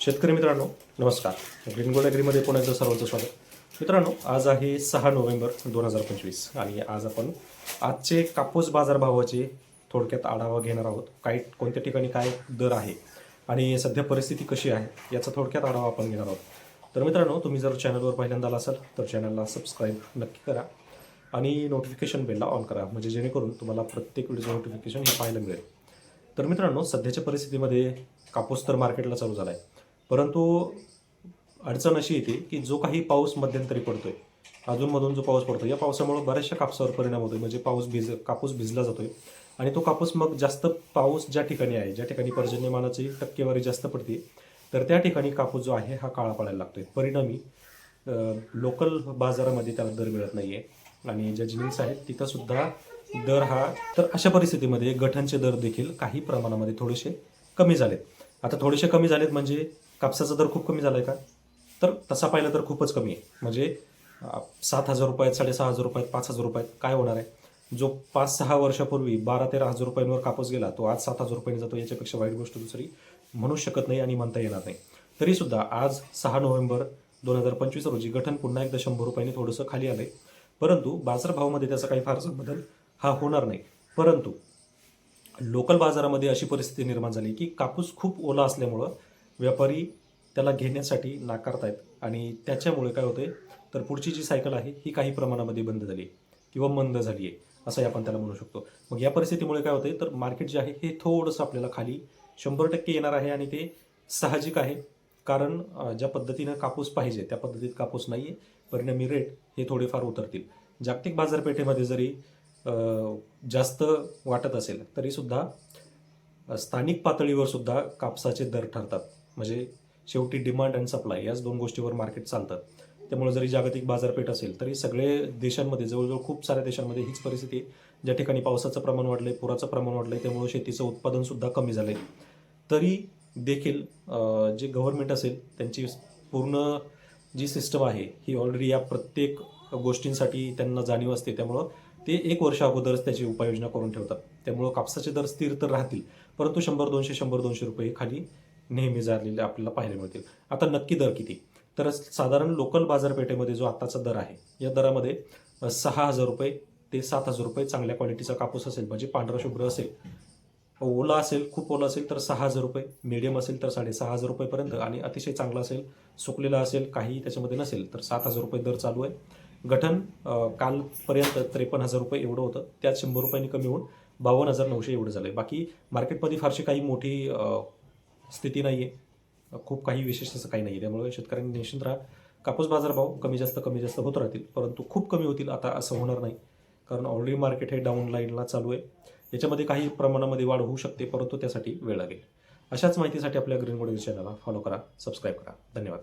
शेतकरी मित्रांनो नमस्कार. ग्रीन गोल्ड ॲग्रीमध्ये पुण्याचं सर्वांचं स्वागत. मित्रांनो आज आहे सहा नोव्हेंबर दोन हजार पंचवीस आणि आज आपण आजचे कापूस बाजारभावाचे थोडक्यात आढावा घेणार आहोत. काही कोणत्या ठिकाणी काय दर आहे आणि सध्या परिस्थिती कशी आहे याचा थोडक्यात आढावा आपण घेणार आहोत. तर मित्रांनो तुम्ही जर चॅनलवर पहिल्यांदा आला असाल तर चॅनलला सबस्क्राईब नक्की करा आणि नोटिफिकेशन बेलला ऑन करा म्हणजे जेणेकरून तुम्हाला प्रत्येक व्हिडिओचं नोटिफिकेशन हे पाहायला मिळेल. तर मित्रांनो सध्याच्या परिस्थितीमध्ये कापूस तर मार्केटला चालू झाला आहे परंतु अडचण अशी येते की जो काही पाऊस मध्यंतरी पडतोय अजूनमधून जो पाऊस पडतो या पावसामुळे बऱ्याचशा कापसावर परिणाम होतोय. म्हणजे पाऊस भिज कापूस भिजला जातोय आणि तो कापूस मग जास्त पाऊस ज्या ठिकाणी आहे ज्या ठिकाणी पर्जन्यमानाची टक्केवारी जास्त पडते तर त्या ठिकाणी कापूस जो आहे हा काळा पडायला लागतोय. परिणामी लोकल बाजारामध्ये त्याला दर मिळत नाही आहे आणि ज्या जिनिंग्स आहेत तिथंसुद्धा दर हा तर अशा परिस्थितीमध्ये गठांचे दर देखील काही प्रमाणामध्ये थोडेसे कमी झालेत. आता थोडेसे कमी झालेत म्हणजे कापसाचा दर खूप कमी झालाय का? तर तसा पाहिलं तर खूपच कमी आहे. म्हणजे सात हजार रुपयात साडेसहा हजार रुपयात पाच हजार रुपयात काय होणार आहे? जो पाच सहा वर्षापूर्वी बारा तेरा हजार रुपयांवर कापूस गेला तो आज सात हजार रुपयांनी जातो याच्यापेक्षा वाईट गोष्ट दुसरी म्हणू शकत नाही आणि म्हणता येणार नाही. तरीसुद्धा आज सहा नोव्हेंबर दोन हजार पंचवीस रोजी गठन पुन्हा एकदा शंभर रुपयांनी थोडंसं खाली आलंय. परंतु बाजारभावामध्ये त्याचा काही फारसा बदल हा होणार नाही. परंतु लोकल बाजारामध्ये अशी परिस्थिती निर्माण झाली की कापूस खूप ओला असल्यामुळं व्यापारी त्याला घेण्यासाठी नाकारतायत. आणि त्याच्यामुळे काय होतंय तर पुढची जी सायकल आहे ही काही प्रमाणामध्ये बंद झाली आहे किंवा मंद झाली आहे असंही आपण त्याला म्हणू शकतो. मग या परिस्थितीमुळे काय होतंय तर मार्केट जे आहे हे थोडंसं आपल्याला खाली शंभर टक्के येणार आहे आणि ते साहजिक आहे. कारण ज्या पद्धतीनं कापूस पाहिजे त्या पद्धतीत कापूस नाही आहे परिणामी रेट हे थोडेफार उतरतील. जागतिक बाजारपेठेमध्ये जरी जास्त वाटत असेल तरीसुद्धा स्थानिक पातळीवर सुद्धा कापसाचे दर ठरतात. म्हणजे शेवटी डिमांड अँड सप्लाय याच दोन गोष्टीवर मार्केट चालतात. त्यामुळे जरी जागतिक बाजारपेठ असेल तरी सगळे देशांमध्ये जवळजवळ खूप साऱ्या देशांमध्ये हीच परिस्थिती ज्या ठिकाणी पावसाचं प्रमाण वाढलंय पुराचं प्रमाण वाढलंय त्यामुळे शेतीचं उत्पादन सुद्धा कमी झालंय. तरी देखील जे गव्हर्नमेंट असेल त्यांची पूर्ण जी सिस्टम आहे ही ऑलरेडी या प्रत्येक गोष्टींसाठी त्यांना जाणीव असते. त्यामुळं ते एक वर्ष अगोदरच त्याची उपाययोजना करून ठेवतात. त्यामुळं कापसाचे दर स्थिर तर राहतील परंतु शंभर दोनशे शंभर दोनशे रुपये खाली नेहमी झालेले आपल्याला पाहायला मिळतील. आता नक्की दर किती? तर साधारण लोकल बाजारपेठेमध्ये जो आत्ताचा दर आहे या दरामध्ये सहा हजार रुपये ते सात हजार रुपये चांगल्या क्वालिटीचा कापूस असेल म्हणजे पांढरा शुभ्र असेल. ओला असेल खूप ओला असेल तर सहा हजार रुपये. मिडियम असेल तर साडेसहा हजार रुपयेपर्यंत. आणि अतिशय चांगला असेल सुकलेला असेल काही त्याच्यामध्ये नसेल तर सात हजार रुपये दर चालू आहे. गठन कालपर्यंत त्रेपन्न हजार रुपये एवढं होतं. त्यात शंभर रुपयांनी कमी होऊन बावन्न हजार नऊशे एवढं झालं आहे बाकी मार्केटमध्ये फारशी काही मोठी स्थिती नाही आहे खूप काही विशेष असं काही नाही आहे त्यामुळे शेतकऱ्यांनी निश्चित राहा. कापूस बाजारभाव कमी जास्त कमी जास्त होत राहतील. परंतु खूप कमी होतील. आता असं होणार नाही. कारण ऑलरेडी मार्केट हे डाऊन लाईनला चालू आहे. याच्यामध्ये काही प्रमाणामध्ये वाढ होऊ शकते. परंतु त्यासाठी वेळ लागेल. अशाच माहितीसाठी आपल्या ग्रीन गोल्ड चॅनलला फॉलो करा सबस्क्राईब करा. धन्यवाद.